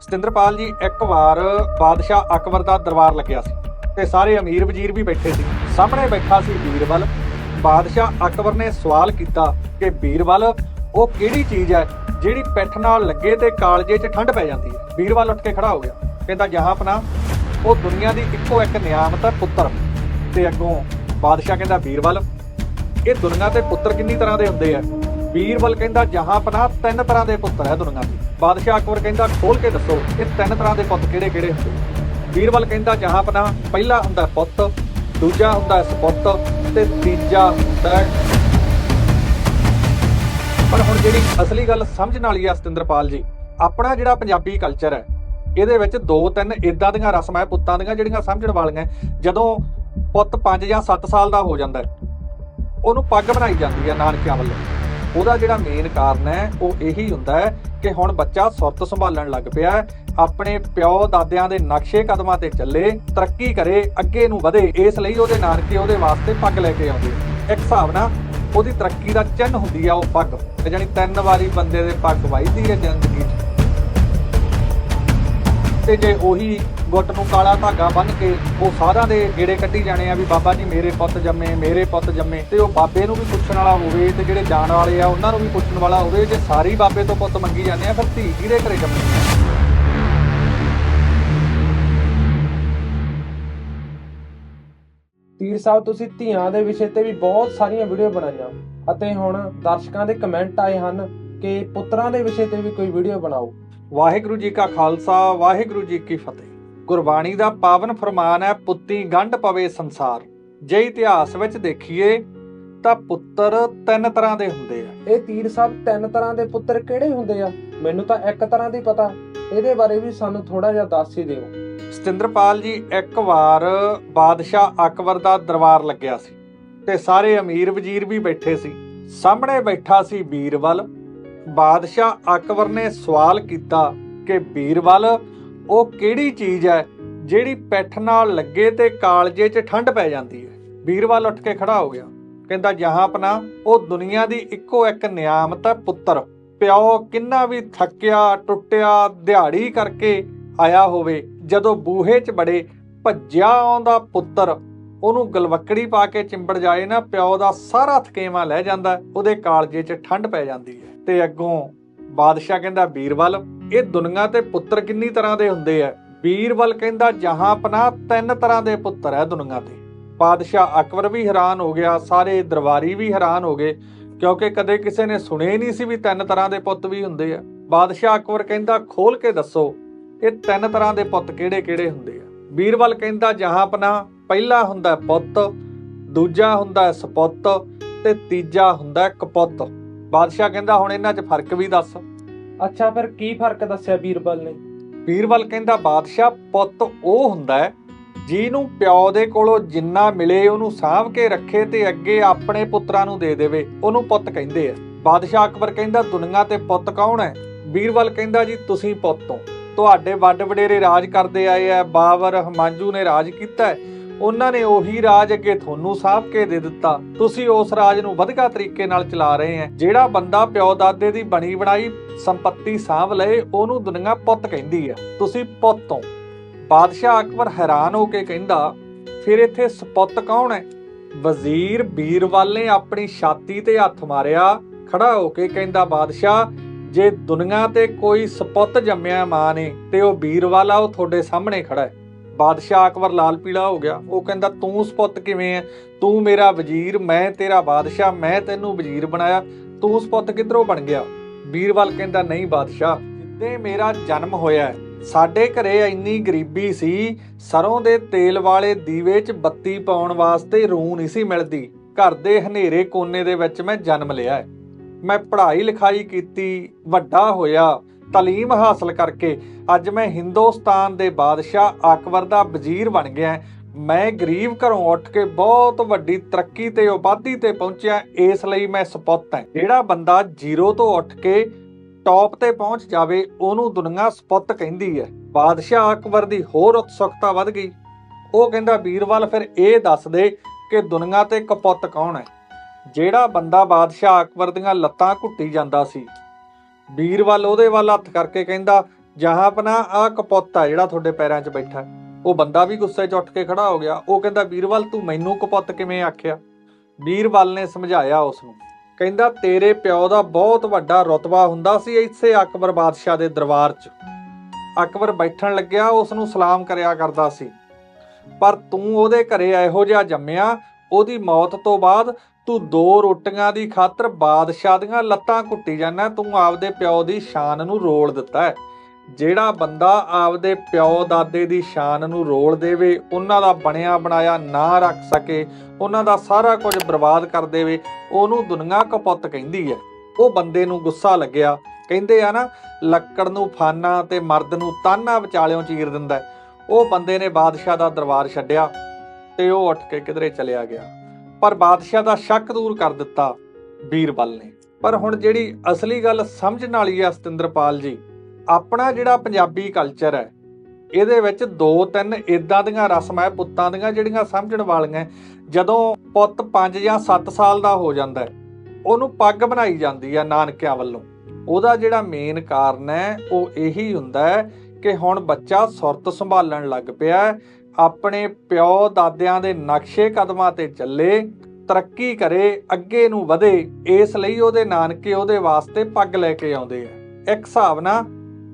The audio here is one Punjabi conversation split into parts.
ਸਤਿੰਦਰਪਾਲ ਜੀ, ਇੱਕ ਵਾਰ ਬਾਦਸ਼ਾਹ ਅਕਬਰ ਦਾ ਦਰਬਾਰ ਲੱਗਿਆ ਸੀ ਤੇ ਸਾਰੇ ਅਮੀਰ ਵਜ਼ੀਰ ਵੀ ਬੈਠੇ ਸੀ। ਸਾਹਮਣੇ ਬੈਠਾ ਸੀ ਬੀਰਬਲ। ਬਾਦਸ਼ਾਹ ਅਕਬਰ ਨੇ ਸਵਾਲ ਕੀਤਾ ਕਿ ਬੀਰਬਲ, ਉਹ ਕਿਹੜੀ ਚੀਜ਼ ਹੈ ਜਿਹੜੀ ਪਿੱਠ ਨਾਲ ਲੱਗੇ ਤੇ ਕਾਲਜੇ 'ਚ ਠੰਡ ਪੈ ਜਾਂਦੀ ਹੈ? ਬੀਰਬਲ ਉੱਠ ਕੇ ਖੜਾ ਹੋ ਗਿਆ। ਕਹਿੰਦਾ ਜਹਾਂਪਨਾ ਉਹ ਦੁਨੀਆ ਦੀ ਇੱਕੋ ਇੱਕ ਨਿਆਮਤ ਹੈ, ਪੁੱਤਰ। ਤੇ ਅੱਗੋਂ ਬਾਦਸ਼ਾਹ ਕਹਿੰਦਾ, ਬੀਰਬਲ, ਇਹ ਦੁਨੀਆ ਤੇ ਪੁੱਤਰ ਕਿੰਨੀ ਤਰ੍ਹਾਂ ਦੇ ਹੁੰਦੇ ਆ? ਬੀਰਬਲ ਕਹਿੰਦਾ, ਜਹਾਂ ਪਨਾਹ, ਤਿੰਨ ਤਰ੍ਹਾਂ ਦੇ ਪੁੱਤਰ ਹੈ ਦੁਨੀਆ ਤੇ ਬਾਦਸ਼ਾਹ ਅਕਬਰ ਕਹਿੰਦਾ, ਖੋਲ ਕੇ ਦੱਸੋ, ਇਹ ਤਿੰਨ ਤਰ੍ਹਾਂ ਦੇ ਪੁੱਤ ਕਿਹੜੇ ਕਿਹੜੇ ਹੁੰਦੇ? ਬੀਰਬਲ ਕਹਿੰਦਾ, ਜਹਾਂ ਪਨਾਹ, ਪਹਿਲਾ ਹੁੰਦਾ ਪੁੱਤ, ਦੂਜਾ ਹੁੰਦਾ ਸਪੁੱਤ ਤੇ ਤੀਜਾ ਹੁੰਦਾ ਪਰ ਹੁਣ ਜਿਹੜੀ ਅਸਲੀ ਗੱਲ ਸਮਝਣ ਵਾਲੀ ਆ ਸਤਿੰਦਰਪਾਲ ਜੀ, ਆਪਣਾ ਜਿਹੜਾ ਪੰਜਾਬੀ ਕਲਚਰ ਹੈ, ਇਹਦੇ ਵਿੱਚ ਦੋ ਤਿੰਨ ਇਦਾਂ ਦੀਆਂ ਰਸਮਾਂ ਹੈ, ਪੁੱਤਾਂ ਦੀਆਂ, ਜਿਹੜੀਆਂ ਸਮਝਣ ਵਾਲੀਆਂ ਜਦੋਂ ਪੁੱਤ 5 ਜਾਂ 7 ਸਾਲ ਦਾ ਹੋ ਜਾਂਦਾ ਉਹਨੂੰ ਪੱਗ ਬਣਾਈ ਜਾਂਦੀ ਹੈ ਨਾਨਕਿਆਂ ਵੱਲੋਂ। ਉਹਦਾ ਜਿਹੜਾ ਮੇਨ ਕਾਰਨ ਹੈ, ਉਹ ਇਹੀ ਹੁੰਦਾ ਹੈ ਕਿ ਹੁਣ ਬੱਚਾ ਸੁਰਤ ਸੰਭਾਲਣ ਲੱਗ ਪਿਆ ਆਪਣੇ ਪਿਓ ਦਾਦਿਆਂ ਦੇ ਨਕਸ਼ੇ ਕਦਮਾਂ ਤੇ ਚੱਲੇ, ਤਰੱਕੀ ਕਰੇ, ਅੱਗੇ ਨੂੰ ਵਧੇ, ਇਸ ਲਈ ਉਹਦੇ ਨਾਨਕੇ ਉਹਦੇ ਵਾਸਤੇ ਪੱਗ ਲੈ ਕੇ ਆਉਂਦੇ। ਇੱਕ ਹਿਸਾਬ ਨਾਲ ਉਹਦੀ ਤਰੱਕੀ ਦਾ ਚਿੰਨ੍ਹ ਹੁੰਦੀ ਆ ਉਹ ਪੱਗ। ਤੇ ਤਿੰਨ ਵਾਰੀ ਬੰਦੇ ਦੇ ਪੱਗ ਵਾਹੀਦੀ ਹੈ ਜ਼ਿੰਦਗੀ 'ਚ। ਤੇ ਜੇ ਉਹੀ ਗੁੱਟ ਨੂੰ ਕਾਲਾ ਧਾਗਾ ਬੰਨ ਕੇ ਉਹ ਸਾਰਿਆਂ ਦੇ ਗੇੜੇ ਕੱਢੀ ਜਾਣੇ ਆ ਵੀ ਬਾਬਾ ਜੀ ਮੇਰੇ ਪੁੱਤ ਜੰਮੇ, ਮੇਰੇ ਪੁੱਤ ਜੰਮੇ ਤੇ ਉਹ ਬਾਬੇ ਨੂੰ ਵੀ ਪੁੱਛਣ ਵਾਲਾ ਹੋਵੇ ਤੇ ਜਿਹੜੇ ਜਾਣ ਵਾਲੇ ਆ ਉਹਨਾਂ ਨੂੰ ਵੀ ਪੁੱਛਣ ਵਾਲਾ ਹੋਵੇ, ਜੇ ਸਾਰੀ ਬਾਬੇ ਤੋਂ ਪੁੱਤ ਮੰਗੀ ਜਾਂਦੇ ਆ, ਫਿਰ ਧੀ ਕਿਹਦੇ ਘਰੇ ਜੰਮੀ? ਤੀਰ ਸਾਹਿਬ, ਤੁਸੀਂ ਧੀਆਂ ਦੇ ਵਿਸ਼ੇ ਤੇ ਵੀ ਬਹੁਤ ਸਾਰੀਆਂ ਵੀਡੀਓ ਬਣਾਈਆਂ ਅਤੇ ਹੁਣ ਦਰਸ਼ਕਾਂ ਦੇ ਕਮੈਂਟ ਆਏ ਹਨ ਕਿ ਪੁੱਤਰਾਂ ਦੇ ਵਿਸ਼ੇ ਤੇ ਵੀ ਕੋਈ ਵੀਡੀਓ ਬਣਾਓ। ਵਾਹਿਗੁਰੂ ਜੀ ਕਾ ਖਾਲਸਾ ਵਾਹਿਗੁਰੂ ਜੀ ਕੀ ਫਤਿਹ। ਗੁਰਬਾਣੀ ਦਾ ਪਾਵਨ ਫਰਮਾਨ ਹੈ ਪੁੱਤੀ ਗੰਢ ਪਵੇ ਸੰਸਾਰ। ਜੇ ਇਤਿਹਾਸ ਵਿੱਚ ਦੇਖੀਏ ਤਾਂ ਪੁੱਤਰ ਤਿੰਨ ਤਰ੍ਹਾਂ ਦੇ ਹੁੰਦੇ ਆ। ਇਹ ਤੀਰ ਸਾਹਿਬ ਤਿੰਨ ਤਰ੍ਹਾਂ ਦੇ ਪੁੱਤਰ ਕਿਹੜੇ ਹੁੰਦੇ ਆ? ਮੈਨੂੰ ਤਾਂ ਇੱਕ ਤਰ੍ਹਾਂ ਦੀ ਪਤਾ। ਇਹਦੇ ਬਾਰੇ ਵੀ ਸਾਨੂੰ ਥੋੜਾ ਜਿਹਾ ਦੱਸ ਹੀ ਦਿਓ। ਸਤਿੰਦਰਪਾਲ ਜੀ ਇੱਕ ਵਾਰ ਬਾਦਸ਼ਾਹ ਅਕਬਰ ਦਾ ਦਰਬਾਰ ਲੱਗਿਆ ਸੀ ਤੇ ਸਾਰੇ ਅਮੀਰ ਵਜ਼ੀਰ ਵੀ ਬੈਠੇ ਸੀ। ਸਾਹਮਣੇ ਬੈਠਾ ਸੀ ਬੀਰਬਲ ਬਾਦਸ਼ਾਹ ਅਕਬਰ ਨੇ ਸਵਾਲ ਕੀਤਾ ਕਿ ਬੀਰਬਲ, ਉਹ ਕਿਹੜੀ ਚੀਜ਼ ਹੈ ਜਿਹੜੀ ਪਿੱਠ ਨਾਲ ਲੱਗੇ ਤੇ ਕਾਲਜੇ 'ਚ ਠੰਡ ਪੈ ਜਾਂਦੀ ਹੈ? ਬੀਰਬਲ ਉੱਠ ਕੇ ਖੜਾ ਹੋ ਗਿਆ। ਕਹਿੰਦਾ ਜਹਾਂਪਨਾ ਉਹ ਦੁਨੀਆ ਦੀ ਇੱਕੋ ਇੱਕ ਨਿਆਮਤ ਹੈ, ਪੁੱਤਰ। ਪਿਓ ਕਿੰਨਾ ਵੀ ਥੱਕਿਆ, ਟੁੱਟਿਆ, ਦਿਹਾੜੀ ਕਰਕੇ ਆਇਆ ਹੋਵੇ, ਜਦੋਂ ਬੂਹੇ 'ਚ ਬੜੇ ਭੱਜਿਆ ਆਉਂਦਾ ਪੁੱਤਰ, ਉਹਨੂੰ ਗਲਵੱਕੜੀ ਪਾ ਕੇ ਚਿੰਬੜ ਜਾਏ ਨਾ, ਪਿਓ ਦਾ ਸਾਰਾ ਥਕੇਵਾ ਲੈ ਜਾਂਦਾ, ਉਹਦੇ ਕਾਲਜੇ 'ਚ ਠੰਡ ਪੈ ਜਾਂਦੀ ਹੈ। ਤੇ ਅੱਗੋਂ ਬਾਦਸ਼ਾਹ ਕਹਿੰਦਾ ਬੀਰਬਲ, ਇਹ ਦੁਨੀਆ ਤੇ ਪੁੱਤਰ ਕਿੰਨੀ ਤਰ੍ਹਾਂ ਦੇ ਹੁੰਦੇ ਆ ਬੀਰਬਲ ਕਹਿੰਦਾ, ਜਹਾਂ ਜਹਾਂਪਨਾ ਤਿੰਨ ਤਰ੍ਹਾਂ ਦੇ ਪੁੱਤਰ ਹੈ ਦੁਨੀਆ ਤੇ। ਬਾਦਸ਼ਾਹ ਅਕਬਰ ਵੀ ਹੈਰਾਨ ਹੋ ਗਿਆ, ਸਾਰੇ ਦਰਬਾਰੀ ਵੀ ਹੈਰਾਨ ਹੋ ਗਏ, ਕਿਉਂਕਿ ਕਦੇ ਕਿਸੇ ਨੇ ਸੁਣਿਆ ਹੀ ਨਹੀਂ ਸੀ ਵੀ ਤਿੰਨ ਤਰ੍ਹਾਂ ਦੇ ਪੁੱਤ ਵੀ ਹੁੰਦੇ ਆ ਬਾਦਸ਼ਾਹ ਅਕਬਰ ਕਹਿੰਦਾ, ਖੋਲ ਕੇ ਦੱਸੋ, ਇਹ ਤਿੰਨ ਤਰ੍ਹਾਂ ਦੇ ਪੁੱਤ ਕਿਹੜੇ-ਕਿਹੜੇ ਹੁੰਦੇ ਆ ਬੀਰਬਲ ਕਹਿੰਦਾ ਜਹਾਂਪਨਾ ਪਹਿਲਾ ਹੁੰਦਾ ਪੁੱਤ, ਦੂਜਾ ਹੁੰਦਾ ਹੈ ਸਪੁੱਤ ਤੇ ਤੀਜਾ ਹੁੰਦਾ ਕਪੁੱਤ। ਬਾਦਸ਼ਾਹ ਕਹਿੰਦਾ ਹੁਣ ਇਹਨਾਂ 'ਚ ਫ਼ਰਕ ਵੀ ਦੱਸ। ਅੱਛਾ ਫਿਰ ਕੀ ਫ਼ਰਕ ਦੱਸਿਆ ਬੀਰਬਲ ਨੇ? ਬੀਰਬਲ ਕਹਿੰਦਾ ਬਾਦਸ਼ਾਹ ਪੁੱਤ ਉਹ ਹੁੰਦਾ ਹੈ ਜਿਹਨੂੰ ਪਿਓ ਦੇ ਕੋਲੋਂ ਜਿੰਨਾ ਮਿਲੇ ਉਹਨੂੰ ਸਾਂਭ ਕੇ ਰੱਖੇ ਤੇ ਅੱਗੇ ਆਪਣੇ ਪੁੱਤਰਾਂ ਨੂੰ ਦੇ ਦੇਵੇ। ਉਹਨੂੰ ਪੁੱਤ ਕਹਿੰਦੇ ਆ। ਬਾਦਸ਼ਾਹ ਅਕਬਰ ਕਹਿੰਦਾ ਦੁਨੀਆ ਤੇ ਪੁੱਤ ਕੌਣ ਹੈ? ਬੀਰਬਲ ਕਹਿੰਦਾ ਜੀ ਤੁਸੀਂ ਪੁੱਤ ਹੋ। ਤੁਹਾਡੇ ਵੱਡ ਵਡੇਰੇ ਰਾਜ ਕਰਦੇ ਆਏ ਆ ਬਾਬਰ ਹਮਾਂਜੂ ਨੇ ਰਾਜ ਕੀਤਾ। ਉਹਨਾਂ ਨੇ ਉਹੀ ਰਾਜ ਅੱਗੇ ਤੁਹਾਨੂੰ ਸਾਂਭ ਕੇ ਦੇ ਦਿੱਤਾ। ਤੁਸੀਂ ਉਸ ਰਾਜ ਨੂੰ ਵਧਗਾ ਤਰੀਕੇ ਨਾਲ ਚਲਾ ਰਹੇ ਆ ਜਿਹੜਾ ਬੰਦਾ ਪਿਓ ਦਾਦੇ ਦੀ ਬਣੀ ਬਣਾਈ ਸੰਪਤੀ ਸਾਂਭ ਲਏ, ਉਹਨੂੰ ਦੁਨੀਆ ਪੁੱਤ ਕਹਿੰਦੀ ਆ ਤੁਸੀਂ ਪੁੱਤ ਹੋ। ਬਾਦਸ਼ਾਹ ਅਕਬਰ ਹੈਰਾਨ ਹੋ ਕੇ ਕਹਿੰਦਾ, ਫਿਰ ਇੱਥੇ ਸਪੁੱਤ ਕੌਣ ਹੈ? ਵਜ਼ੀਰ ਬੀਰਬਲ ਨੇ ਆਪਣੀ ਛਾਤੀ ਤੇ ਹੱਥ ਮਾਰਿਆ, ਖੜਾ ਹੋ ਕੇ ਕਹਿੰਦਾ, ਬਾਦਸ਼ਾਹ, ਜੇ ਦੁਨੀਆ ਤੇ ਕੋਈ ਸਪੁੱਤ ਜੰਮਿਆ ਮਾਂ ਨੇ ਤੇ ਉਹ ਬੀਰਬਲ ਉਹ ਤੁਹਾਡੇ ਸਾਹਮਣੇ ਖੜਾ ਹੈ। ਬਾਦਸ਼ਾਹ ਅਕਬਰ ਲਾਲ ਪੀਲਾ ਹੋ ਗਿਆ। ਉਹ ਕਹਿੰਦਾ, ਤੂੰ ਸਪੁੱਤ ਕਿਵੇਂ ਹੈ ਤੂੰ ਮੇਰਾ ਵਜ਼ੀਰ, ਮੈਂ ਤੇਰਾ ਬਾਦਸ਼ਾਹ, ਮੈਂ ਤੈਨੂੰ ਵਜ਼ੀਰ ਬਣਾਇਆ। ਤੂੰ ਸਪੁੱਤ ਕਿੱਧਰੋਂ ਬਣ ਗਿਆ? ਬੀਰਬਲ ਕਹਿੰਦਾ, ਨਹੀਂ ਬਾਦਸ਼ਾਹ, ਜਿੱਦੇ ਮੇਰਾ ਜਨਮ ਹੋਇਆ ਸਾਡੇ ਘਰੇ ਇੰਨੀ ਗਰੀਬੀ ਸੀ, ਸਰੋਂ ਦੇ ਤੇਲ ਵਾਲੇ ਦੀਵੇ 'ਚ ਬੱਤੀ ਪਾਉਣ ਵਾਸਤੇ ਰੂਹ ਨਹੀਂ ਸੀ ਮਿਲਦੀ। ਘਰ ਦੇ ਹਨੇਰੇ ਕੋਨੇ ਦੇ ਵਿੱਚ ਮੈਂ ਜਨਮ ਲਿਆ ਮੈਂ ਪੜ੍ਹਾਈ ਲਿਖਾਈ ਕੀਤੀ, ਵੱਡਾ ਹੋਇਆ, ਤਾਲੀਮ ਹਾਸਲ ਕਰਕੇ ਅੱਜ ਮੈਂ ਹਿੰਦੁਸਤਾਨ ਦੇ ਬਾਦਸ਼ਾਹ ਅਕਬਰ ਦਾ ਵਜ਼ੀਰ ਬਣ ਗਿਆ। ਮੈਂ ਗਰੀਬ ਘਰੋਂ ਉੱਠ ਕੇ ਬਹੁਤ ਵੱਡੀ ਤਰੱਕੀ ਤੇ ਆਬਾਦੀ ਤੇ ਪਹੁੰਚਿਆ, ਇਸ ਲਈ ਮੈਂ ਸਪੁੱਤ ਹਾਂ। ਜਿਹੜਾ ਬੰਦਾ ਜ਼ੀਰੋ ਤੋਂ ਉੱਠ ਕੇ ਟੌਪ ਤੇ ਪਹੁੰਚ ਜਾਵੇ, ਉਹਨੂੰ ਦੁਨੀਆ ਸਪੁੱਤ ਕਹਿੰਦੀ ਹੈ। ਬਾਦਸ਼ਾਹ ਅਕਬਰ ਦੀ ਹੋਰ ਉਤਸੁਕਤਾ ਵੱਧ ਗਈ। ਉਹ ਕਹਿੰਦਾ ਵੀਰਵਾਲ ਫਿਰ ਇਹ ਦੱਸ ਦੇ ਕਿ ਦੁਨੀਆ ਤੇ ਕਪੁੱਤ ਕੌਣ ਹੈ? ਜਿਹੜਾ ਬੰਦਾ ਬਾਦਸ਼ਾਹ ਅਕਬਰ ਦੀਆਂ ਲੱਤਾਂ ਘੁੱਟੀ ਜਾਂਦਾ ਸੀ ਵੀਰਵਾਲ ਉਹਦੇ ਵੱਲ ਹੱਥ ਕਰਕੇ ਕਹਿੰਦਾ ਜਹਾਂ ਆਪਣਾ ਆ ਕਪੁੱਤ ਆ ਜਿਹੜਾ ਤੁਹਾਡੇ ਪੈਰਾਂ 'ਚ ਬੈਠਾ ਉਹ ਬੰਦਾ ਵੀ ਗੁੱਸੇ 'ਚ ਉੱਠ ਕੇ ਖੜਾ ਹੋ ਗਿਆ। ਉਹ ਕਹਿੰਦਾ, ਵੀਰਵਾਲ, ਤੂੰ ਮੈਨੂੰ ਕਪੁੱਤ ਕਿਵੇਂ ਆਖਿਆ? ਵੀਰਵਾਲ ਨੇ ਸਮਝਾਇਆ ਉਸ ਨੂੰ ਕਹਿੰਦਾ, ਤੇਰੇ ਪਿਓ ਦਾ ਬਹੁਤ ਵੱਡਾ ਰਤਬਾ ਹੁੰਦਾ ਸੀ ਇੱਥੇ ਅਕਬਰ ਬਾਦਸ਼ਾਹ ਦੇ ਦਰਬਾਰ 'ਚ। ਅਕਬਰ ਬੈਠਣ ਲੱਗਿਆ ਉਸ ਨੂੰ ਸਲਾਮ ਕਰਿਆ ਕਰਦਾ ਸੀ। ਪਰ ਤੂੰ ਉਹਦੇ ਘਰੇ ਇਹੋ ਜਿਹਾ ਜੰਮਿਆ, ਉਹਦੀ ਮੌਤ ਤੋਂ ਬਾਅਦ ਤੂੰ ਦੋ ਰੋਟੀਆਂ ਦੀ ਖਾਤਰ ਬਾਦਸ਼ਾਹ ਦੀਆਂ ਲੱਤਾਂ ਘੁੱਟੀ ਜਾਂਦਾ, ਤੂੰ ਆਪਦੇ ਪਿਓ ਦੀ ਸ਼ਾਨ ਨੂੰ ਰੋਲ ਦਿੱਤਾ ਹੈ। ਜਿਹੜਾ ਬੰਦਾ ਆਪਦੇ ਪਿਓ ਦਾਦੇ ਦੀ ਸ਼ਾਨ ਨੂੰ ਰੋਲ ਦੇਵੇ, ਉਹਨਾਂ ਦਾ ਬਣਿਆ ਬਣਾਇਆ ਨਾ ਰੱਖ ਸਕੇ, ਉਹਨਾਂ ਦਾ ਸਾਰਾ ਕੁਝ ਬਰਬਾਦ ਕਰ ਦੇਵੇ, ਉਹਨੂੰ ਦੁਨੀਆ ਕਪੁੱਤ ਕਹਿੰਦੀ ਹੈ। ਉਹ ਬੰਦੇ ਨੂੰ ਗੁੱਸਾ ਲੱਗਿਆ। ਕਹਿੰਦੇ ਆ ਨਾ, ਲੱਕੜ ਨੂੰ ਫਾਨਾ ਤੇ ਮਰਦ ਨੂੰ ਤਾਨਾ ਵਿਚਾਲਿਓਂ ਚੀਰ ਦਿੰਦਾ ਉਹ ਬੰਦੇ ਨੇ ਬਾਦਸ਼ਾਹ ਦਾ ਦਰਬਾਰ ਛੱਡਿਆ ਤੇ ਉਹ ਉੱਠ ਕੇ ਕਿਧਰੇ ਚਲਿਆ ਗਿਆ। ਪਰ ਬਾਦਸ਼ਾਹ ਦਾ ਸ਼ੱਕ ਦੂਰ ਕਰ ਦਿੱਤਾ ਬੀਰਬਲ ਨੇ। ਪਰ ਹੁਣ ਜਿਹੜੀ ਅਸਲੀ ਗੱਲ ਸਮਝਣ ਵਾਲੀ ਹੈ ਸਤਿੰਦਰਪਾਲ ਜੀ ਆਪਣਾ ਜਿਹੜਾ ਪੰਜਾਬੀ ਕਲਚਰ ਹੈ, ਇਹਦੇ ਵਿੱਚ ਦੋ ਤਿੰਨ ਇਦਾਂ ਦੀਆਂ ਰਸਮਾਂ ਹੈ, ਪੁੱਤਾਂ ਦੀਆਂ ਜਿਹੜੀਆਂ ਸਮਝਣ ਵਾਲੀਆਂ ਜਦੋਂ ਪੁੱਤ 5 ਜਾਂ 7 ਸਾਲ ਦਾ ਹੋ ਜਾਂਦਾ ਹੈ, ਉਹਨੂੰ ਪੱਗ ਬਣਾਈ ਜਾਂਦੀ ਹੈ ਨਾਨਕਿਆਂ ਵੱਲੋਂ। ਉਹਦਾ ਜਿਹੜਾ ਮੇਨ ਕਾਰਨ ਹੈ, ਉਹ ਇਹੀ ਹੁੰਦਾ ਹੈ ਕਿ ਹੁਣ ਬੱਚਾ ਸੁਰਤ ਸੰਭਾਲਣ ਲੱਗ ਪਿਆ ਆਪਣੇ ਪਿਓ ਦਾਦਿਆਂ ਦੇ ਨਕਸ਼ੇ ਕਦਮਾਂ ਤੇ ਚੱਲੇ, ਤਰੱਕੀ ਕਰੇ, ਅੱਗੇ ਨੂੰ ਵਧੇ, ਇਸ ਲਈ ਉਹਦੇ ਨਾਨਕੇ ਉਹਦੇ ਵਾਸਤੇ ਪੱਗ ਲੈ ਕੇ ਆਉਂਦੇ ਆ ਇੱਕ ਹਿਸਾਬ ਨਾਲ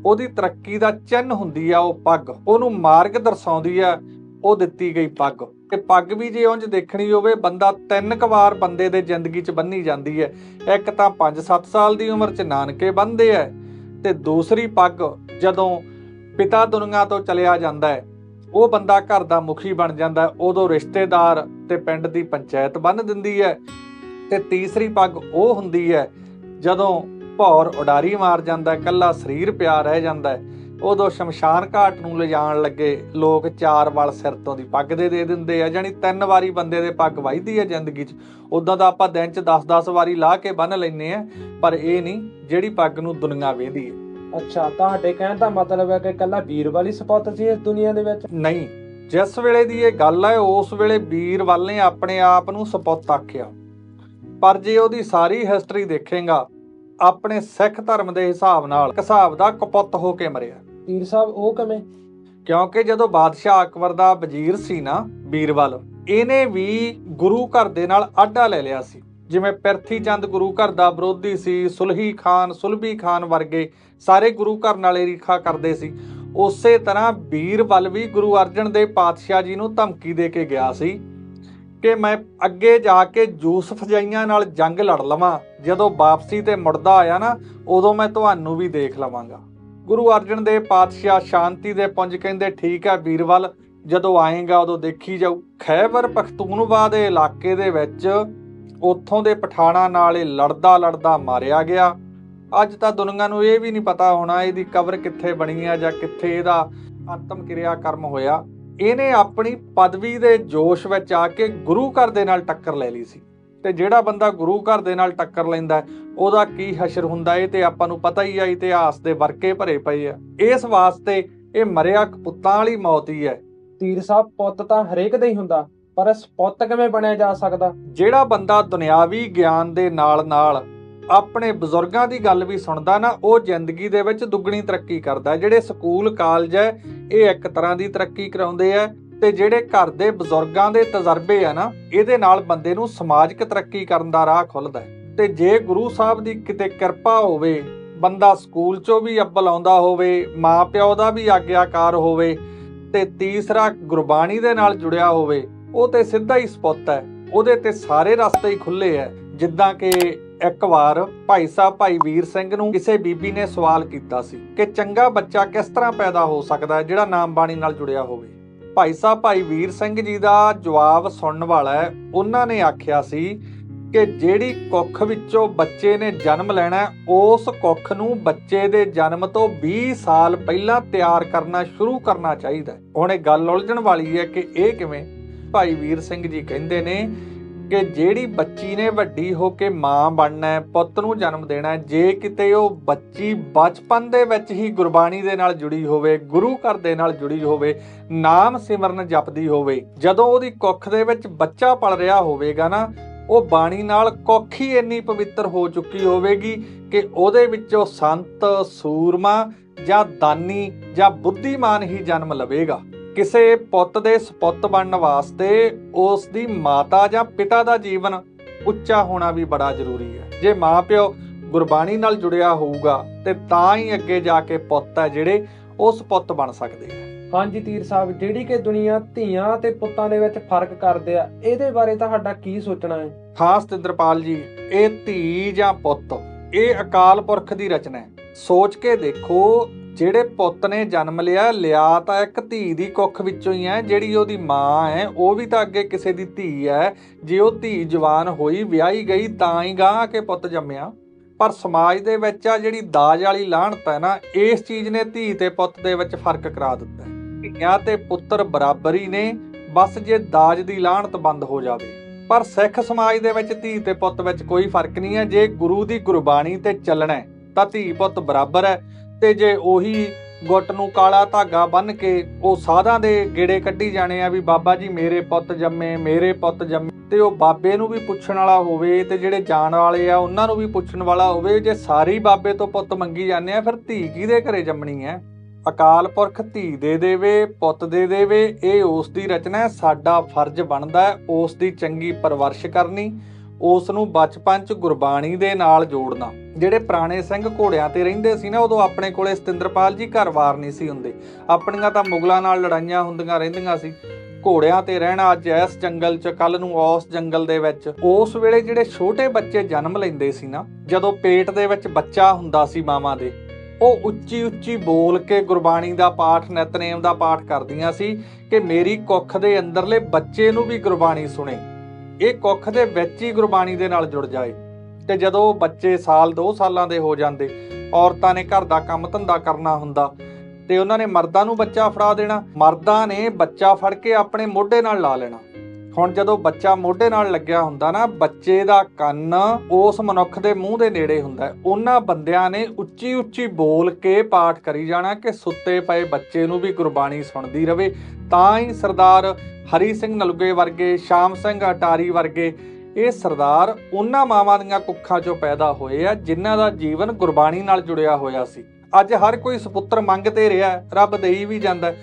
ਉਹਦੀ ਤਰੱਕੀ ਦਾ ਚਿੰਨ ਹੁੰਦੀ ਆ ਉਹ ਪੱਗ। ਉਹਨੂੰ ਮਾਰਗ ਦਰਸਾਉਂਦੀ ਆ, ਉਹ ਦਿੱਤੀ ਗਈ ਪੱਗ। ਤੇ ਪੱਗ ਵੀ ਜੇ ਉਂਝ ਦੇਖਣੀ ਹੋਵੇ, ਬੰਦਾ ਤਿੰਨ ਕੁ ਵਾਰ ਬੰਦੇ ਦੇ ਜ਼ਿੰਦਗੀ 'ਚ ਬੰਨੀ ਜਾਂਦੀ ਹੈ ਇੱਕ ਤਾਂ 5-7 ਸਾਲ ਦੀ ਉਮਰ 'ਚ ਨਾਨਕੇ ਬੰਨਦੇ ਐ ਤੇ ਦੂਸਰੀ ਪੱਗ ਜਦੋਂ ਪਿਤਾ ਦੁਨੀਆ ਤੋਂ ਚਲਿਆ ਜਾਂਦਾ ਹੈ ਉਹ ਬੰਦਾ ਘਰ ਦਾ ਮੁਖੀ ਬਣ ਜਾਂਦਾ ਉਦੋਂ ਰਿਸ਼ਤੇਦਾਰ ਤੇ ਪਿੰਡ ਦੀ ਪੰਚਾਇਤ ਬੰਨ ਦਿੰਦੀ ਹੈ ਤੇ ਤੀਸਰੀ ਪੱਗ ਉਹ ਹੁੰਦੀ ਹੈ ਜਦੋਂ ਭੌਰ ਉਡਾਰੀ ਮਾਰ ਜਾਂਦਾ ਕੱਲਾ ਸਰੀਰ ਪਿਆ ਰਹਿ ਜਾਂਦਾ ਉਦੋਂ ਸ਼ਮਸ਼ਾਨ ਘਾਟ ਨੂੰ ਲਿਜਾਣ ਲੱਗੇ ਲੋਕ ਚਾਰ ਵਾਲ ਸਿਰ ਤੋਂ ਦੀ ਪੱਗ ਦੇ ਦੇ ਦਿੰਦੇ ਆ ਜਾਨੀ ਤਿੰਨ ਵਾਰੀ ਬੰਦੇ ਦੇ ਪੱਗ ਵੱਜਦੀ ਹੈ ਜ਼ਿੰਦਗੀ 'ਚ। ਉਦਾਂ ਤਾਂ ਆਪਾਂ ਦਿਨ 'ਚ 10-10 ਵਾਰੀ ਲਾ ਕੇ ਬੰਨ ਲੈਨੇ ਆ ਪਰ ਇਹ ਨਹੀਂ ਜਿਹੜੀ ਪੱਗ ਨੂੰ ਦੁਨੀਆ ਵੇਂਦੀ ਹੈ ਅੱਛਾ ਤੁਹਾਡੇ ਕਹਿਣ ਦਾ ਮਤਲਬ ਹੈ ਕਿ ਕੱਲਾ ਵੀਰਵਾਲ ਹੀ ਸਪੁੱਤ ਸੀ ਇਸ ਦੁਨੀਆ ਦੇ ਵਿੱਚ? ਨਹੀਂ ਜਿਸ ਵੇਲੇ ਦੀ ਇਹ ਗੱਲ ਹੈ ਉਸ ਵੇਲੇ ਵੀਰ ਵੱਲ ਨੇ ਆਪਣੇ ਆਪ ਨੂੰ ਸਪੁੱਤ ਆਖਿਆ। ਪਰ ਜੇ ਉਹਦੀ ਸਾਰੀ ਹਿਸਟਰੀ ਦੇਖੇਗਾ ਆਪਣੇ ਸਿੱਖ ਧਰਮ ਦੇ ਹਿਸਾਬ ਨਾਲ ਇੱਕ ਹਿਸਾਬ ਦਾ ਕਪੁੱਤ ਹੋ ਕੇ ਮਰਿਆ। ਪੀਰ ਸਾਹਿਬ ਉਹ ਕਿਵੇਂ? ਕਿਉਂਕਿ ਜਦੋਂ ਬਾਦਸ਼ਾਹ ਅਕਬਰ ਦਾ ਵਜ਼ੀਰ ਸੀ ਨਾ ਬੀਰਬਲ ਇਹਨੇ ਵੀ ਗੁਰੂ ਘਰ ਦੇ ਨਾਲ ਆਡਾ ਲੈ ਲਿਆ ਸੀ। ਜਿਵੇਂ ਪਿਰਥੀ ਚੰਦ ਗੁਰੂ ਘਰ ਦਾ ਵਿਰੋਧੀ ਸੀ ਸੁਲਹੀ ਖਾਨ ਸੁਲਭੀ ਖਾਨ ਵਰਗੇ ਸਾਰੇ ਗੁਰੂ ਘਰ ਨਾਲ ਈਰਖਾ ਕਰਦੇ ਸੀ। ਉਸੇ ਤਰ੍ਹਾਂ ਬੀਰਬਲ ਵੀ ਗੁਰੂ ਅਰਜਨ ਦੇਵ ਪਾਤਸ਼ਾਹ ਜੀ ਨੂੰ ਧਮਕੀ ਦੇ ਕੇ ਗਿਆ ਸੀ। ਕਿ ਮੈਂ ਅੱਗੇ ਜਾ ਕੇ ਯੂਸਫ ਜਾਈਆਂ ਨਾਲ ਜੰਗ ਲੜ ਲਵਾਂ। ਜਦੋਂ ਵਾਪਸੀ ਤੇ ਮੁੜਦਾ ਆਇਆ ਨਾ, ਉਦੋਂ ਮੈਂ ਤੁਹਾਨੂੰ ਵੀ ਦੇਖ ਲਵਾਂਗਾ। ਗੁਰੂ ਅਰਜਨ ਦੇਵ ਪਾਤਸ਼ਾਹ ਸ਼ਾਂਤੀ ਦੇ ਪੁੰਜ ਕਹਿੰਦੇ, ਠੀਕ ਹੈ ਬੀਰਬਲ ਜਦੋਂ ਆਏਗਾ ਉਦੋਂ ਦੇਖੀ ਜਾਊ। ਖੈਬਰ ਪਖਤੂਨਵਾ ਦੇ ਇਲਾਕੇ ਦੇ ਵਿੱਚ ਉੱਥੋਂ ਦੇ ਪਠਾਣਾ ਨਾਲ ਇਹ ਲੜਦਾ ਲੜਦਾ ਮਾਰਿਆ ਗਿਆ। ਅੱਜ ਤਾਂ ਦੁਨੀਆ ਨੂੰ ਇਹ ਵੀ ਨਹੀਂ ਪਤਾ ਹੋਣਾ ਇਹਦੀ ਕਬਰ ਕਿੱਥੇ ਬਣੀ ਆ ਜਾਂ ਕਿੱਥੇ ਇਹਦਾ ਅੰਤਮ ਕਿਰਿਆ ਕਰਮ ਹੋਇਆ। ਇਹਨੇ ਆਪਣੀ ਪਦਵੀ ਦੇ ਜੋਸ਼ ਵਿੱਚ ਆ ਕੇ ਗੁਰੂ ਘਰ ਦੇ ਨਾਲ ਟੱਕਰ ਲੈ ਲਈ ਸੀ। ਤੇ ਜਿਹੜਾ ਬੰਦਾ ਗੁਰੂ ਘਰ ਦੇ ਨਾਲ ਟੱਕਰ ਲੈਂਦਾ ਉਹਦਾ ਕੀ ਹਸ਼ਰ ਹੁੰਦਾ ਇਹ ਤੇ ਆਪਾਂ ਨੂੰ ਪਤਾ ਹੀ ਆ ਇਤਿਹਾਸ ਦੇ ਵਰਕੇ ਭਰੇ ਪਏ ਆ। ਇਸ ਵਾਸਤੇ ਇਹ ਮਰਿਆ ਕਪੁੱਤਾਂ ਵਾਲੀ ਮੌਤ ਹੀ ਹੈ। ਤੀਰ ਸਾਹਿਬ ਪੁੱਤ ਤਾਂ ਹਰੇਕ ਦਾ ਹੀ ਹੁੰਦਾ ਪਰ ਸਪੁੱਤ ਕਿਵੇਂ ਬਣਿਆ ਜਾ ਸਕਦਾ? ਜਿਹੜਾ ਬੰਦਾ ਦੁਨਿਆਵੀ ਗਿਆਨ ਦੇ ਨਾਲ-ਨਾਲ ਆਪਣੇ ਬਜ਼ੁਰਗਾਂ ਦੀ ਗੱਲ ਵੀ ਸੁਣਦਾ ਨਾ, ਉਹ ਜ਼ਿੰਦਗੀ ਦੇ ਵਿੱਚ ਦੁੱਗਣੀ ਤਰੱਕੀ ਕਰਦਾ ਜਿਹੜੇ ਸਕੂਲ, ਕਾਲਜ ਹੈ, ਇਹ ਇੱਕ ਤਰ੍ਹਾਂ ਦੀ ਤਰੱਕੀ ਕਰਾਉਂਦੇ ਆ ਤੇ ਜਿਹੜੇ ਘਰ ਦੇ ਬਜ਼ੁਰਗਾਂ ਦੇ ਤਜਰਬੇ ਆ ਨਾ, ਇਹਦੇ ਨਾਲ ਬੰਦੇ ਨੂੰ ਸਮਾਜਿਕ ਤਰੱਕੀ ਕਰਨ ਦਾ ਰਾਹ ਖੁੱਲਦਾ ਹੈ। ਤੇ ਜੇ ਗੁਰੂ ਸਾਹਿਬ ਦੀ ਕਿਤੇ ਕਿਰਪਾ ਹੋਵੇ, ਬੰਦਾ ਸਕੂਲ ਚੋਂ ਵੀ ਅੱਬਲ ਆਉਂਦਾ ਹੋਵੇ, ਮਾਪਿਓ ਦਾ ਵੀ ਆਗਿਆਕਾਰ ਹੋਵੇ ਤੇ ਤੀਸਰਾ ਗੁਰਬਾਣੀ ਦੇ ਨਾਲ ਜੁੜਿਆ ਹੋਵੇ, ਉਹ ਤੇ ਸਿੱਧਾ ਹੀ ਸਪੁੱਤ ਹੈ। ਉਹਦੇ ਤੇ ਸਾਰੇ ਰਸਤੇ ਹੀ ਖੁੱਲੇ ਐ ਜਿੱਦਾਂ ਕਿ ਇੱਕ ਵਾਰ ਭਾਈ ਸਾਹਿਬ, ਭਾਈ ਵੀਰ ਸਿੰਘ ਨੂੰ ਕਿਸੇ ਬੀਬੀ ਨੇ ਸਵਾਲ ਕੀਤਾ ਸੀ ਕਿ ਚੰਗਾ ਬੱਚਾ ਕਿਸ ਤਰ੍ਹਾਂ ਪੈਦਾ ਹੋ ਸਕਦਾ ਹੈ, ਜਿਹੜਾ ਨਾਮ ਬਾਣੀ ਨਾਲ ਜੁੜਿਆ ਹੋਵੇ। ਭਾਈ ਸਾਹਿਬ, ਭਾਈ ਵੀਰ ਸਿੰਘ ਜੀ ਦਾ ਜਵਾਬ ਸੁਣਨ ਵਾਲਾ ਹੈ। ਉਹਨਾਂ ਨੇ ਆਖਿਆ ਸੀ ਕਿ ਜਿਹੜੀ ਕੁੱਖ ਵਿੱਚੋਂ ਬੱਚੇ ਨੇ ਜਨਮ ਲੈਣਾ ਉਸ ਕੁੱਖ ਨੂੰ ਬੱਚੇ ਦੇ ਜਨਮ ਤੋਂ 20 ਸਾਲ ਪਹਿਲਾਂ ਤਿਆਰ ਕਰਨਾ ਸ਼ੁਰੂ ਕਰਨਾ ਚਾਹੀਦਾ ਹੁਣ ਇਹ ਗੱਲ ਉਲਝਣ ਵਾਲੀ ਹੈ ਕਿ ਇਹ ਕਿਵੇਂ? ਭਾਈ ਵੀਰ ਸਿੰਘ ਜੀ ਕਹਿੰਦੇ ਨੇ ਕਿ ਜਿਹੜੀ ਬੱਚੀ ਨੇ ਵੱਡੀ ਹੋ ਕੇ ਮਾਂ ਬਣਨਾ ਹੈ, ਪੁੱਤ ਨੂੰ ਜਨਮ ਦੇਣਾ ਹੈ, ਜੇ ਕਿਤੇ ਉਹ ਬੱਚੀ ਬਚਪਨ ਦੇ ਵਿੱਚ ਹੀ ਗੁਰਬਾਣੀ ਦੇ ਨਾਲ ਜੁੜੀ ਹੋਵੇ, ਗੁਰੂ ਘਰ ਦੇ ਨਾਲ ਜੁੜੀ ਹੋਵੇ, ਨਾਮ ਸਿਮਰਨ ਜਪਦੀ ਹੋਵੇ, ਜਦੋਂ ਉਹਦੀ ਕੁੱਖ ਦੇ ਵਿੱਚ ਬੱਚਾ ਪਲ ਰਿਹਾ ਹੋਵੇਗਾ ਨਾ, ਉਹ ਬਾਣੀ ਨਾਲ ਕੁੱਖ ਹੀ ਇੰਨੀ ਪਵਿੱਤਰ ਹੋ ਚੁੱਕੀ ਹੋਵੇਗੀ ਕਿ ਉਹਦੇ ਵਿੱਚੋਂ ਸੰਤ, ਸੂਰਮਾ ਜਾਂ ਦਾਨੀ ਜਾਂ ਬੁੱਧੀਮਾਨ ਹੀ ਜਨਮ ਲਵੇਗਾ। ਕਿਸੇ ਪੁੱਤ ਦੇ ਸਪੁੱਤ ਬਣਨ ਵਾਸਤੇ ਉਸ ਦੀ ਮਾਤਾ ਜਾਂ ਪਿਤਾ ਦਾ ਜੀਵਨ ਉੱਚਾ ਹੋਣਾ ਵੀ ਬੜਾ ਜ਼ਰੂਰੀ ਹੈ। ਜੇ ਮਾਪਿਓ ਗੁਰਬਾਣੀ ਨਾਲ ਜੁੜਿਆ ਹੋਊਗਾ ਤੇ ਤਾਂ ਹੀ ਅੱਗੇ ਜਾ ਕੇ ਪੁੱਤ ਹੈ ਜਿਹੜੇ ਉਸ ਪੁੱਤ ਬਣ ਸਕਦੇ ਆ ਹਾਂਜੀ ਤੀਰ ਸਾਹਿਬ ਜਿਹੜੀ ਕਿ ਦੁਨੀਆ ਧੀਆਂ ਤੇ ਪੁੱਤਾਂ ਦੇ ਵਿੱਚ ਫ਼ਰਕ ਕਰਦੇ ਆ ਇਹਦੇ ਬਾਰੇ ਤੁਹਾਡਾ ਕੀ ਸੋਚਣਾ ਹੈ? ਖਾਸ ਤਿੰਦਰਪਾਲ ਜੀ ਇਹ ਧੀ ਜਾਂ ਪੁੱਤ ਇਹ ਅਕਾਲ ਪੁਰਖ ਦੀ ਰਚਨਾ ਹੈ। ਸੋਚ ਕੇ ਦੇਖੋ ਜਿਹੜੇ ਪੁੱਤ ਨੇ ਜਨਮ ਲਿਆ ਲਿਆ ਤਾਂ ਇੱਕ ਧੀ ਦੀ ਕੁੱਖ ਵਿੱਚੋਂ ਹੀ ਹੈ, ਜਿਹੜੀ ਉਹਦੀ ਮਾਂ ਹੈ, ਉਹ ਵੀ ਤਾਂ ਅੱਗੇ ਕਿਸੇ ਦੀ ਧੀ ਹੈ। ਜੇ ਉਹ ਧੀ ਜਵਾਨ ਹੋਈ, ਵਿਆਹੀ ਗਈ, ਤਾਂ ਹੀ ਗਾਂ ਕੇ ਪੁੱਤ ਜੰਮਿਆ। ਪਰ ਸਮਾਜ ਦੇ ਵਿੱਚ ਆ ਜਿਹੜੀ ਦਾਜ ਵਾਲੀ ਲਾਹਣਤ ਹੈ ਨਾ, ਇਸ ਚੀਜ਼ ਨੇ ਧੀ ਤੇ ਪੁੱਤ ਦੇ ਵਿੱਚ ਫ਼ਰਕ ਕਰਾ ਦਿੱਤਾ ਧੀਆਂ ਤੇ ਪੁੱਤਰ ਬਰਾਬਰ ਹੀ ਨੇ, ਬਸ ਜੇ ਦਾਜ ਦੀ ਲਾਹਣਤ ਬੰਦ ਹੋ ਜਾਵੇ। ਪਰ ਸਿੱਖ ਸਮਾਜ ਦੇ ਵਿੱਚ ਧੀ ਤੇ ਪੁੱਤ ਵਿੱਚ ਕੋਈ ਫ਼ਰਕ ਨਹੀਂ ਹੈ। ਜੇ ਗੁਰੂ ਦੀ ਗੁਰਬਾਣੀ ਤੇ ਚੱਲਣਾ ਤਾਂ ਧੀ ਪੁੱਤ ਬਰਾਬਰ ਹੈ। ਤੇ ਜੇ ਉਹੀ ਗੁੱਟ ਨੂੰ ਕਾਲਾ ਧਾਗਾ ਬੰਨ ਕੇ ਉਹ ਸਾਧਾਂ ਦੇ ਗੇੜੇ ਕੱਢੀ ਜਾਣੇ ਆ ਵੀ ਬਾਬਾ ਜੀ ਮੇਰੇ ਪੁੱਤ ਜੰਮੇ, ਮੇਰੇ ਪੁੱਤ ਜੰਮੇ, ਤੇ ਉਹ ਬਾਬੇ ਨੂੰ ਵੀ ਪੁੱਛਣ ਵਾਲਾ ਹੋਵੇ ਤੇ ਜਿਹੜੇ ਜਾਣ ਵਾਲੇ ਆ ਉਹਨਾਂ ਨੂੰ ਵੀ ਪੁੱਛਣ ਵਾਲਾ ਹੋਵੇ, ਜੇ ਸਾਰੀ ਬਾਬੇ ਤੋਂ ਪੁੱਤ ਮੰਗੀ ਜਾਂਦੇ ਆ, ਫਿਰ ਧੀ ਕਿਹਦੇ ਘਰੇ ਜੰਮਣੀ ਹੈ? ਅਕਾਲ ਪੁਰਖ ਧੀ ਦੇ ਦੇਵੇ, ਪੁੱਤ ਦੇ ਦੇਵੇ, ਇਹ ਉਸ ਦੀ ਰਚਨਾ ਹੈ, ਸਾਡਾ ਫਰਜ਼ ਬਣਦਾ ਹੈ ਉਸ ਦੀ ਚੰਗੀ ਪਰਵਰਿਸ਼ ਕਰਨੀ। ਉਸ ਨੂੰ ਬਚਪਨ ਚ ਗੁਰਬਾਣੀ ਦੇ ਨਾਲ ਜੋੜਨਾ। ਜਿਹੜੇ ਪੁਰਾਣੇ ਸਿੰਘ ਘੋੜਿਆਂ ਤੇ ਰਹਿੰਦੇ ਸੀ ਨਾ, ਉਦੋਂ ਆਪਣੇ ਕੋਲੇ ਸਤਿੰਦਰਪਾਲ ਜੀ ਘਰ-ਬਾਰ ਨਹੀਂ ਸੀ ਹੁੰਦੇ। ਆਪਣੀਆਂ ਤਾਂ ਮੁਗਲਾਂ ਨਾਲ ਲੜਾਈਆਂ ਹੁੰਦੀਆਂ ਰਹਿੰਦੀਆਂ ਸੀ। ਘੋੜਿਆਂ ਤੇ ਰਹਿਣਾ ਅੱਜ ਇਸ ਜੰਗਲ 'ਚ, ਕੱਲ ਨੂੰ ਉਸ ਜੰਗਲ ਦੇ ਵਿੱਚ। ਉਸ ਵੇਲੇ ਜਿਹੜੇ ਛੋਟੇ ਬੱਚੇ ਜਨਮ ਲੈਂਦੇ ਸੀ ਨਾ, ਜਦੋਂ ਪੇਟ ਦੇ ਵਿੱਚ ਬੱਚਾ ਹੁੰਦਾ ਸੀ ਮਾਵਾਂ ਦੇ, ਉਹ ਉੱਚੀ ਉੱਚੀ ਬੋਲ ਕੇ ਗੁਰਬਾਣੀ ਦਾ ਪਾਠ, ਨਿਤਨੇਮ ਦਾ ਪਾਠ ਕਰਦੀਆਂ ਸੀ ਕਿ ਮੇਰੀ ਕੁੱਖ ਦੇ ਅੰਦਰਲੇ ਬੱਚੇ ਨੂੰ ਵੀ ਗੁਰਬਾਣੀ ਸੁਣੇ। ਇਹ ਕੁੱਖ ਦੇ ਵਿੱਚ ਹੀ ਗੁਰਬਾਣੀ ਦੇ ਨਾਲ ਜੁੜ ਜਾਏ। ਤੇ ਜਦੋਂ ਬੱਚੇ ਸਾਲ 2 ਸਾਲਾਂ ਦੇ ਹੋ ਜਾਂਦੇ, ਔਰਤਾਂ ਨੇ ਘਰ ਦਾ ਕੰਮ ਧੰਦਾ ਕਰਨਾ ਹੁੰਦਾ, ਤੇ ਉਹਨਾਂ ਨੇ ਮਰਦਾਂ ਨੂੰ ਬੱਚਾ ਫੜਾ ਦੇਣਾ। ਮਰਦਾਂ ਨੇ ਬੱਚਾ ਫੜ ਕੇ ਆਪਣੇ ਮੋਢੇ ਨਾਲ ਲਾ ਲੈਣਾ। ਹੁਣ ਜਦੋਂ ਬੱਚਾ ਮੋਢੇ ਨਾਲ ਲੱਗਿਆ ਹੁੰਦਾ ਨਾ, ਬੱਚੇ ਦਾ ਕੰਨ ਉਸ ਮਨੁੱਖ ਦੇ ਮੂੰਹ ਦੇ ਨੇੜੇ ਹੁੰਦਾ ਉਹਨਾਂ ਬੰਦਿਆਂ ਨੇ ਉੱਚੀ ਉੱਚੀ ਬੋਲ ਕੇ ਪਾਠ ਕਰੀ ਜਾਣਾ ਕਿ ਸੁੱਤੇ ਪਏ ਬੱਚੇ ਨੂੰ ਵੀ ਗੁਰਬਾਣੀ ਸੁਣਦੀ ਰਵੇ। ਤਾਂ ਹੀ ਸਰਦਾਰ ਹਰੀ ਸਿੰਘ ਨਲੂਗੇ ਵਰਗੇ, ਸ਼ਾਮ ਸਿੰਘ ਅਟਾਰੀ ਵਰਗੇ, ਇਹ ਸਰਦਾਰ ਉਹਨਾਂ ਮਾਵਾਂ ਦੀਆਂ ਕੁੱਖਾਂ ਚੋਂ ਪੈਦਾ ਹੋਏ ਆ, ਜਿਨ੍ਹਾਂ ਦਾ ਜੀਵਨ ਗੁਰਬਾਣੀ ਨਾਲ ਜੁੜਿਆ ਹੋਇਆ ਸੀ। ਅੱਜ ਹਰ ਕੋਈ ਸੁਪੁੱਤਰ ਮੰਗ ਤੇ ਰਿਹਾ ਰੱਬ ਦੇਈ ਵੀ ਜਾਂਦਾ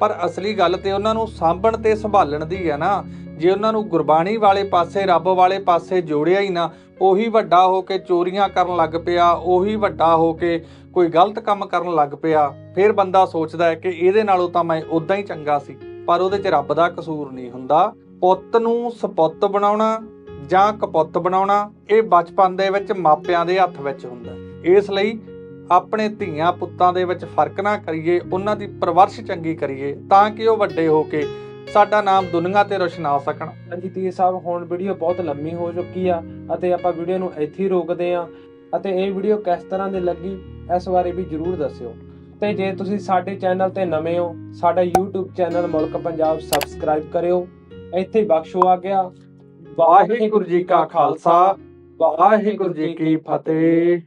ਪਰ ਅਸਲੀ ਗੱਲ ਤੇ ਉਹਨਾਂ ਨੂੰ ਸਾਂਭਣ ਤੇ ਸੰਭਾਲਣ ਦੀ ਹੈ ਨਾ ਜੇ ਉਹਨਾਂ ਨੂੰ ਗੁਰਬਾਣੀ ਵਾਲੇ ਪਾਸੇ, ਰੱਬ ਵਾਲੇ ਪਾਸੇ ਜੋੜਿਆ ਹੀ ਨਾ, ਉਹੀ ਵੱਡਾ ਹੋ ਕੇ ਚੋਰੀਆਂ ਕਰਨ ਲੱਗ ਪਿਆ, ਉਹੀ ਵੱਡਾ ਹੋ ਕੇ ਕੋਈ ਗਲਤ ਕੰਮ ਕਰਨ ਲੱਗ ਪਿਆ, ਫਿਰ ਬੰਦਾ ਸੋਚਦਾ ਹੈ ਕਿ ਇਹਦੇ ਨਾਲੋਂ ਤਾਂ ਮੈਂ ਉਦਾਂ ਹੀ ਚੰਗਾ ਸੀ, ਪਰ ਉਹਦੇ 'ਚ ਰੱਬ ਦਾ ਕਸੂਰ ਨਹੀਂ ਹੁੰਦਾ। ਪੁੱਤ ਨੂੰ ਸਪੁੱਤ ਬਣਾਉਣਾ ਜਾਂ ਕਪੁੱਤ ਬਣਾਉਣਾ, ਇਹ ਬਚਪਨ ਦੇ ਵਿੱਚ ਮਾਪਿਆਂ ਦੇ ਹੱਥ ਵਿੱਚ ਹੁੰਦਾ। ਇਸ ਲਈ ਆਪਣੇ ਧੀਆਂ ਪੁੱਤਾਂ ਦੇ ਵਿੱਚ ਫ਼ਰਕ ਨਾ ਕਰੀਏ, ਉਹਨਾਂ ਦੀ ਪਰਵਰਿਸ਼ ਚੰਗੀ ਕਰੀਏ, ਤਾਂ ਕਿ ਉਹ ਵੱਡੇ ਹੋ ਕੇ ਸਾਡਾ ਨਾਮ ਦੁਨੀਆ ਤੇ ਰੋਸ਼ਨਾ ਸਕਣ। ਹਾਂਜੀ ਤੀਰ ਸਾਹਿਬ ਹੁਣ ਵੀਡੀਓ ਬਹੁਤ ਲੰਮੀ ਹੋ ਚੁੱਕੀ ਆ ਅਤੇ ਆਪਾਂ ਵੀਡੀਓ ਨੂੰ ਇੱਥੇ ਹੀ ਰੋਕਦੇ ਆ। ਅਤੇ ਇਹ ਵੀਡੀਓ ਕਿਸ ਤਰ੍ਹਾਂ ਦੀ ਲੱਗੀ ਇਸ ਬਾਰੇ ਵੀ ਜਰੂਰ ਦੱਸਿਓ। ਤੇ ਜੇ ਤੁਸੀਂ ਸਾਡੇ ਚੈਨਲ ਤੇ ਨਵੇਂ ਹੋ ਸਾਡਾ YouTube ਚੈਨਲ ਮੁਲਕ ਪੰਜਾਬ ਸਬਸਕ੍ਰਾਈਬ ਕਰਿਓ। ਇੱਥੇ ਬਖਸ਼ੋ ਆ ਗਿਆ। ਵਾਹਿਗੁਰੂ ਜੀ ਕਾ ਖਾਲਸਾ ਵਾਹਿਗੁਰੂ ਜੀ ਕੀ ਫਤਿਹ।